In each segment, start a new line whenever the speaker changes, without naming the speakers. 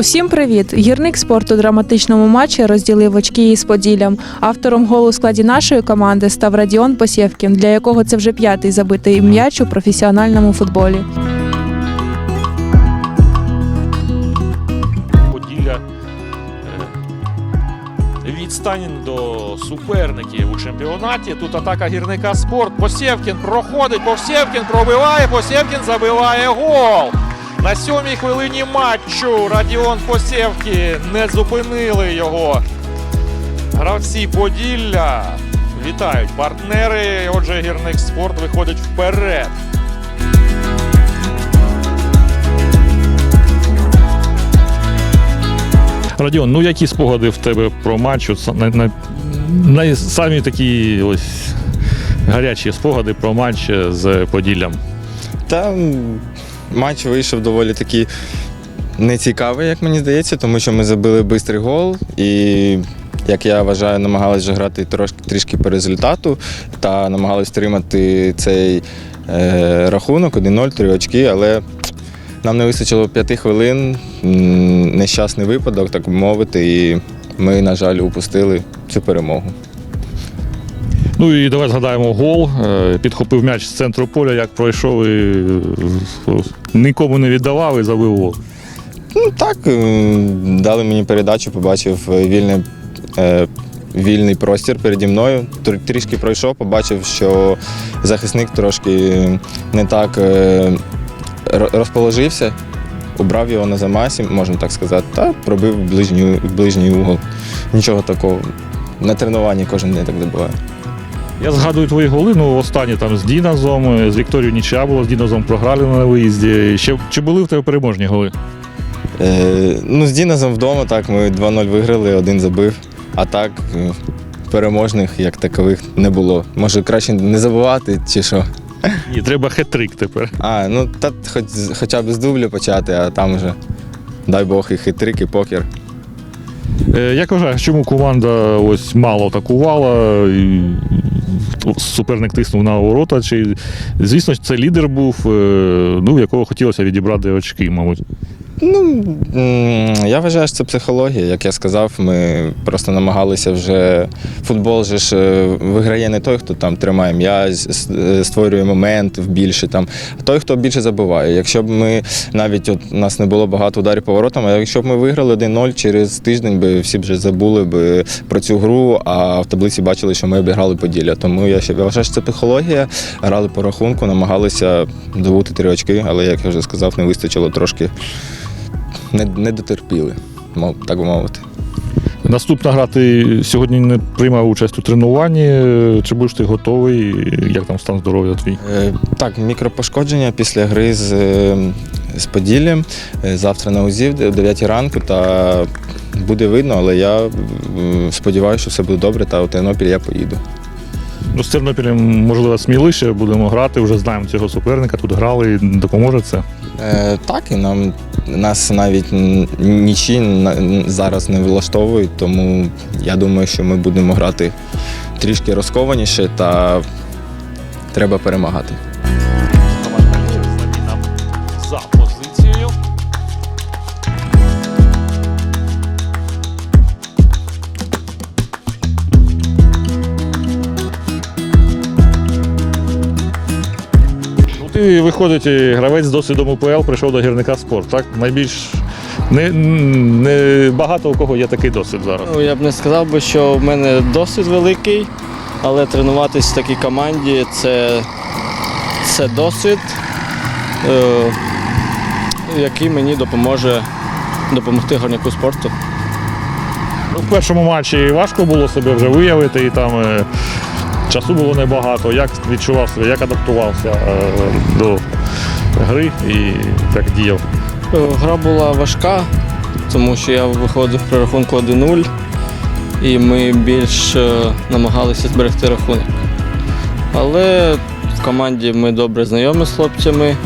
Усім привіт! Гірник спорту драматичному матчі розділив очки із Поділлям. Автором голу у складі нашої команди став Радіон Посєвкін, для якого це вже п'ятий забитий м'яч у професіональному футболі.
Поділля е, відстань до суперників у чемпіонаті. Тут атака гірника спорт. Посєвкін проходить. Посєвкін пробиває. Посєвкін забиває гол. На сьомій хвилині матчу Радіон Посєвкін не зупинили його. Гравці Поділля вітають партнери. Отже, гірник спорт виходить вперед. Радіон, ну які спогади в тебе про матч? От, на, на, на, самі такі ось гарячі спогади про матч з Поділлям.
Та м, матч вийшов доволі таки нецікавий, як мені здається, тому що ми забили бистрий гол і. Як я вважаю, намагалися грати трошки трішки по результату та намагалися тримати цей е, рахунок 1-0, 3 очки, але нам не вистачило 5 хвилин. Нещасний випадок, так би мовити, і ми, на жаль, упустили цю перемогу.
Ну і давай згадаємо гол. Е, Підхопив м'яч з центру поля, як пройшов і е, нікому не віддавав і забив.
Ну так, е, дали мені передачу, побачив е, вільний, е, вільний простір переді мною. Трішки пройшов, побачив, що захисник трошки не так розположився, убрав його на замасі, можна так сказати, та пробив ближній, ближній угол. Нічого такого. На тренуванні кожен день так забуває.
Я згадую твої голи, ну останні там з Діназом, е, з Вікторією нічия було, з Діназом програли на виїзді. Ще, чи були в тебе переможні голи?
Е, ну, з Діназом вдома так, ми 2-0 виграли, один забив. А так, е, переможних як такових не було. Може, краще не забувати чи що.
Ні, треба хет-трик тепер.
А, ну та хоч, хоча б з дублю почати, а там вже, дай Бог, і хитрик, і покер.
Е, Як вважаєш, чому команда ось мало атакувала? і Суперник тиснув на ворота. Чи звісно, це лідер був, е, ну, якого хотілося відібрати очки, мабуть.
Ну, я вважаю, що це психологія. Як я сказав, ми просто намагалися вже. Футбол же ж е, виграє не той, хто там тримає м'яч, е, створює момент більше там, а той, хто більше забиває. Якщо б ми навіть от у нас не було багато ударів поворотам, а якщо б ми виграли 1-0 через тиждень, би всі б вже забули б про цю гру, а в таблиці бачили, що ми обіграли Поділля. Тому я ще вважаю, що це психологія. Грали по рахунку, намагалися добути три очки, але як я вже сказав, не вистачило трошки не, не дотерпіли, мов, так би мовити.
Наступна гра ти сьогодні не приймав участь у тренуванні. Чи будеш ти готовий? Як там стан здоров'я твій?
Е, так, мікропошкодження після гри з, е, з Поділлям. Е, Завтра на УЗІ о 9 ранку, та буде видно, але я сподіваюся, що все буде добре, та у Тернопіль я поїду.
Ну, з Тернопілем, можливо, сміливіше будемо грати, вже знаємо цього суперника, тут грали, допоможе це.
Е, так, і нам нас навіть нічі зараз не влаштовують, тому я думаю, що ми будемо грати трішки розкованіше та треба перемагати.
Ти виходить і гравець з досвідом УПЛ, прийшов до гірника спорт. Так? Найбільш не, не багато у кого є такий досвід зараз.
Ну, я б не сказав би, що в мене досвід великий, але тренуватися в такій команді це, це досвід, е, який мені допоможе допомогти горняку спорту.
Ну, в першому матчі важко було себе вже виявити, і там е, часу було небагато. Як відчував себе, як адаптувався е, до гри і як діяв.
Е, Гра була важка, тому що я виходив при рахунку 1-0, і ми більш е, намагалися зберегти рахунок. Але в команді ми добре знайомі з хлопцями,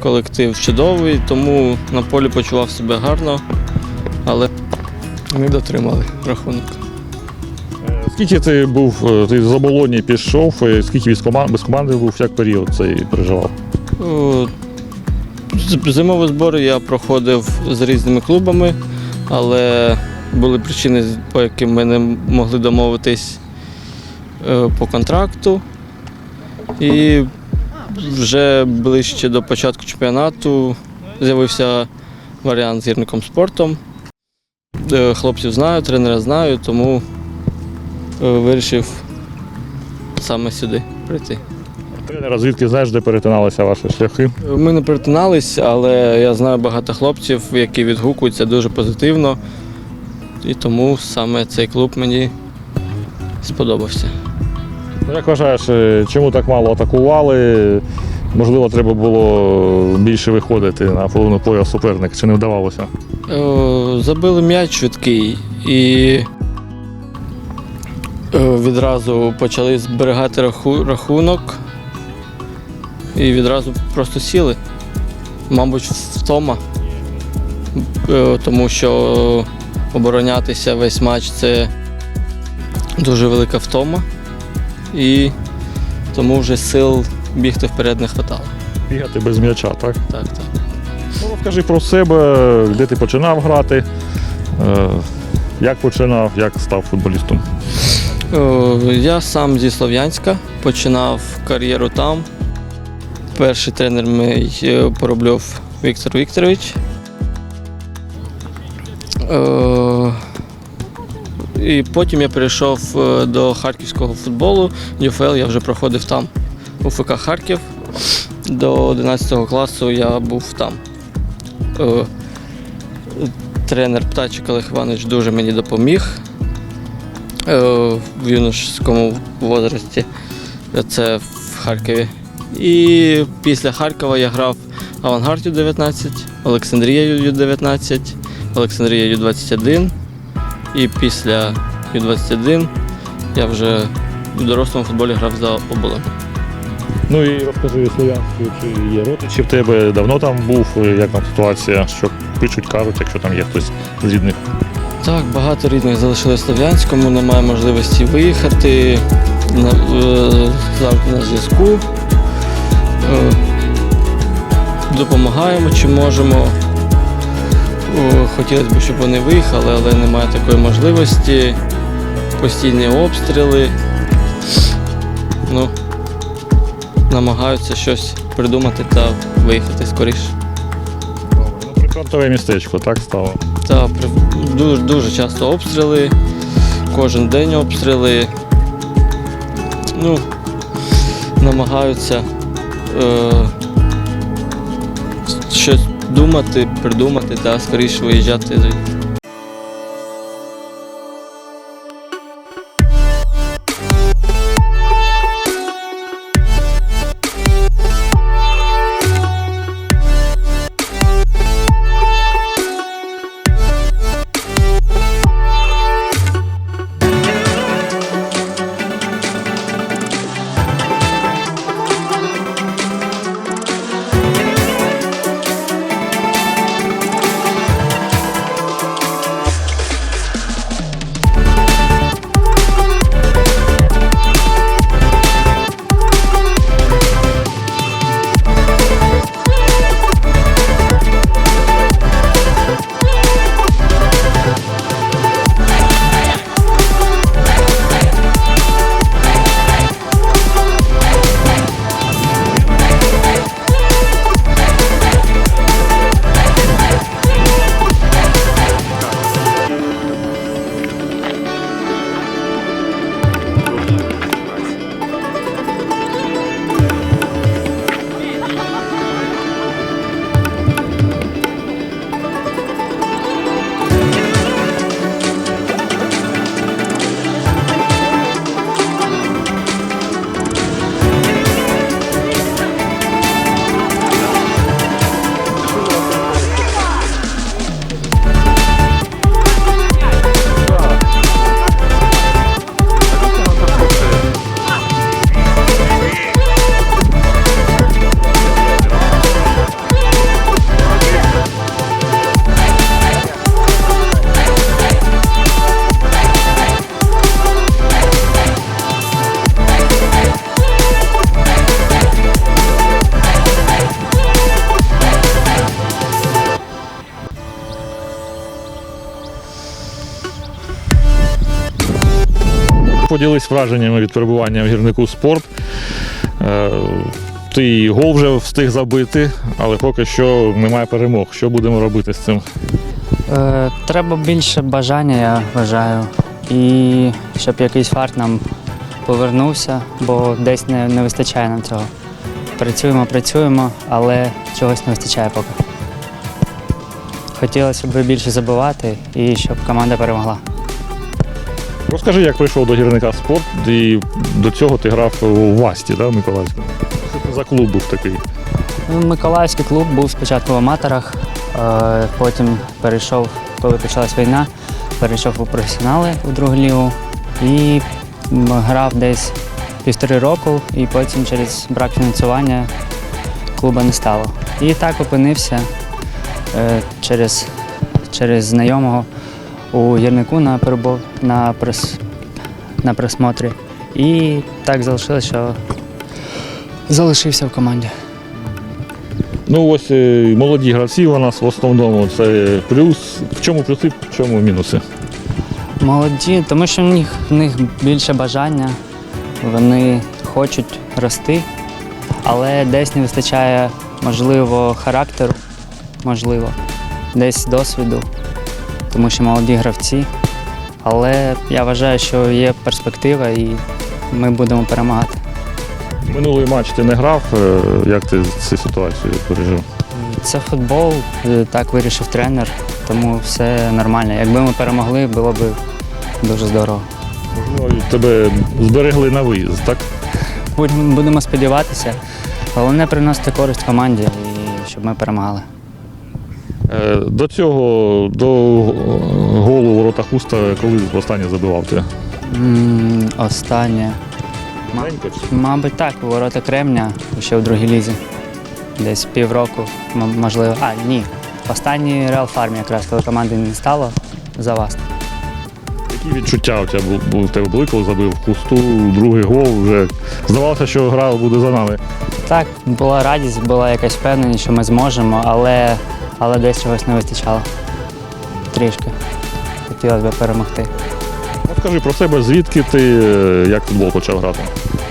колектив чудовий, тому на полі почував себе гарно, але ми дотримали рахунок.
Скільки ти був, е, ти з оболоні пішов, скільки без команди, без команди був, як період цей переживав?
Е, зимові збори я проходив з різними клубами, але були причини, по яким ми не могли домовитись е, по контракту. І вже ближче до початку чемпіонату з'явився варіант з гірником спортом. Хлопців знаю, тренера знаю, тому вирішив саме сюди прийти.
Тренера, звідки знаєш, де перетиналися ваші шляхи?
Ми не перетинались, але я знаю багато хлопців, які відгукуються дуже позитивно. І тому саме цей клуб мені сподобався.
Ну, як вважаєш, е, чому так мало атакували? Можливо, треба було більше виходити на половину поля суперник, чи не вдавалося?
Е, Забили м'яч швидкий і е, відразу почали зберігати раху- рахунок і відразу просто сіли. Мабуть, втома, Е, тому що оборонятися весь матч це дуже велика втома, і тому вже сил бігти вперед не вистачало.
Бігати без м'яча, так?
Так, так.
Ну, розкажи про себе, де ти починав грати, е, як починав, як став футболістом.
Е, Я сам зі Слов'янська починав кар'єру там. Перший тренер мій е, Поробльов Віктор Вікторович. Е, І потім я перейшов до харківського футболу. ЮФЛ я вже проходив там, у ФК Харків. До 11 класу я був там. Тренер Птачик Олег Іванович дуже мені допоміг в юношському возрасті. Це в Харкові. І після Харкова я грав Авангард Ю-19, Олександрія Ю-19, Олександрія Ю-21. І після Ю-21 я вже в дорослому футболі грав за оболем.
Ну і розкажи Слов'янську, чи є родичі в тебе, давно там був, е, як там ситуація, що пишуть, кажуть, якщо там є хтось з рідних.
Так, багато рідних залишили в Слов'янському, немає можливості виїхати. На, е, завжди на зв'язку. Е, допомагаємо, чи можемо. Хотілося б, щоб вони виїхали, але немає такої можливості. Постійні обстріли. Ну, намагаються щось придумати та виїхати скоріше.
Ну, прифронтове містечко, так стало.
Так, дуже, дуже часто обстріли, кожен день обстріли. Ну, намагаються е, щось думати, придумати та скоріше виїжджати звідти.
Поділись враженнями від перебування в гірнику спорт. Е, Ти гол вже встиг забити, але поки що немає перемог. Що будемо робити з цим?
Е, треба більше бажання, я вважаю. І щоб якийсь фарт нам повернувся, бо десь не, не вистачає нам цього. Працюємо, працюємо, але чогось не вистачає поки. Хотілося б більше забивати і щоб команда перемогла.
Розкажи, як прийшов до гірника спорт, і до цього ти грав у Васті, да, в Миколаївському. Що це за клуб був такий?
Ну, Миколаївський клуб був спочатку в аматорах, е, потім перейшов, коли почалась війна, перейшов у професіонали у другу лігу і грав десь півтори року, і потім через брак фінансування клуба не стало. І так опинився е, через, через знайомого у гірнику на перебов на, прес, на просмотрі. І так залишилось, що залишився в команді.
Ну ось е, молоді гравці у нас в основному це плюс. В чому плюси, в чому мінуси?
Молоді, тому що в них, в них більше бажання, вони хочуть рости, але десь не вистачає, можливо, характеру, можливо, десь досвіду, тому що молоді гравці. Але я вважаю, що є перспектива і ми будемо перемагати.
Минулий матч ти не грав. е, Як ти цю ситуацію пережив?
Це футбол, е, так вирішив тренер, тому все нормально. Якби ми перемогли, було б дуже здорово.
Ну, тебе зберегли на виїзд, так?
Будемо будемо сподіватися. Головне приносити користь команді і щоб ми перемагали.
Е, До цього, до голу ворота хуста, коли останнє забивав ти?
М, Останнє.
Маленько чи?
Мабуть, так, у ворота Кремня ще в другій лізі. Десь півроку, м- можливо. А, ні. Останній Реал Фарм якраз, коли команди не стало за вас.
Які відчуття у тебе бу- бу- в тебе були, коли забив хусту, другий гол вже здавалося, що гра буде за нами.
Так, була радість, була якась впевненість, що ми зможемо, але, але десь чогось не вистачало. Трішки. Хотілося б перемогти.
Розкажи про себе, звідки ти, е, як футбол почав грати?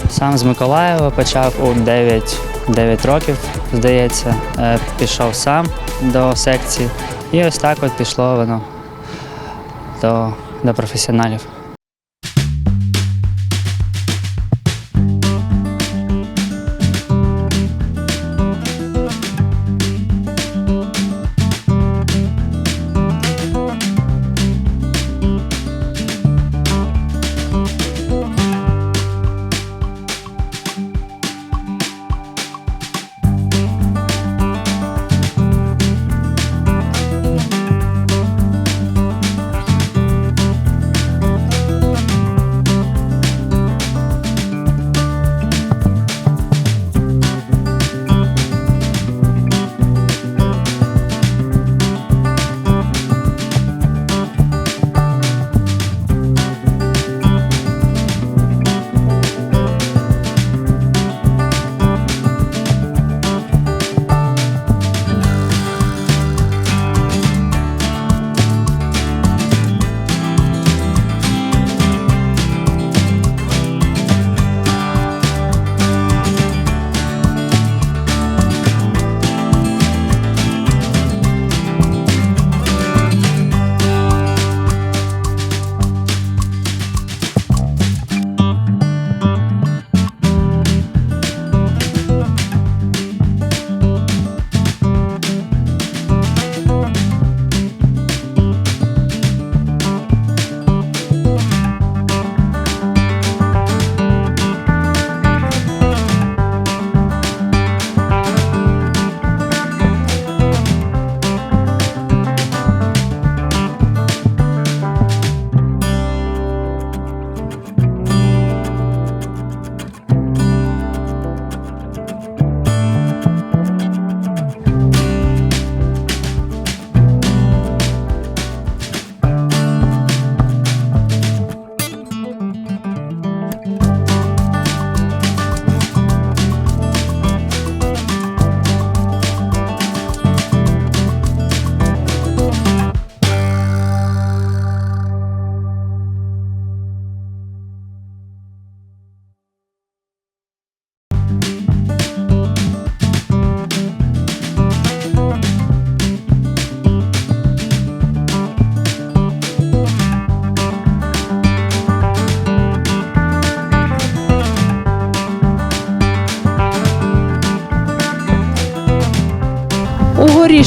Сам з Миколаєва почав у 9, 9 років, здається. Е, Пішов сам до секції. І ось так от пішло воно до, до професіоналів.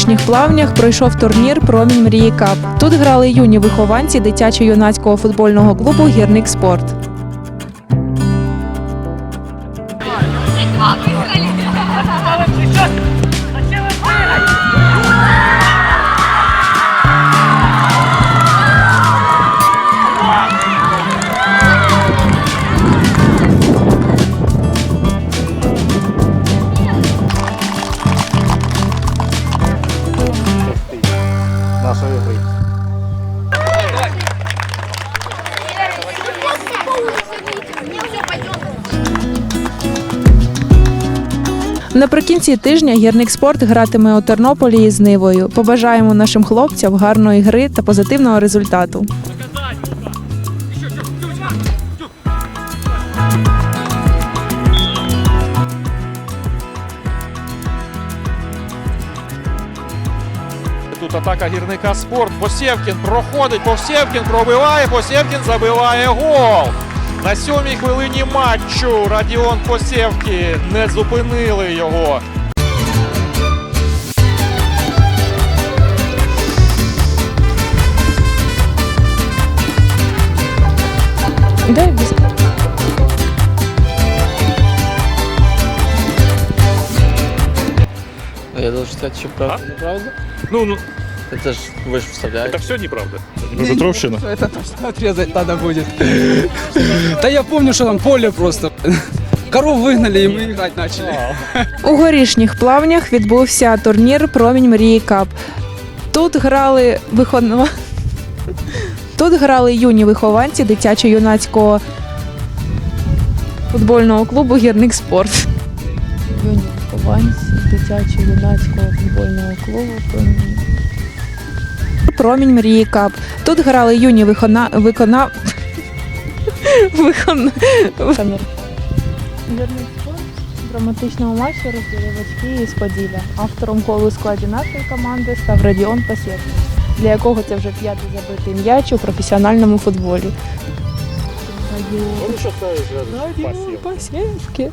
Горішніх плавнях пройшов турнір Промінь мрії Кап. Тут грали юні вихованці дитячо-юнацького футбольного клубу Гірник Спорт. Наприкінці тижня гірник спорт гратиме у Тернополі із Нивою. Побажаємо нашим хлопцям гарної гри та позитивного результату.
Тут атака гірника спорт. Посєвкін проходить. Посєвкін пробиває. Посєвкін забиває гол. На сьомій хвилині матчу Радіон Посєвкін не зупинили його.
Дай.
Я должен сказати, що правда неправда?
Ну, ну
Це ж ви ж вставляєте.
все неправда.
Это точно отрезать надо будет. Да я помню, что там поле просто. Коров выгнали, и мы играть начали.
У горішніх плавнях відбувся турнір Промінь мрії Кап. Тут грали виховна... Тут грали юні вихованці дитячо-юнацького футбольного клубу Гірник Спорт. Юні вихованці дитячо-юнацького футбольного клубу Промінь. Мрії Кап. Тут грали юні викона... викона... викона... Спорт в драматичному розділив очки із Поділля. Автором голу у складі нашої команди став Радіон Пасєвкін, для якого це вже п'ятий забитий м'яч у професіональному футболі. Радіон Пасєвкін.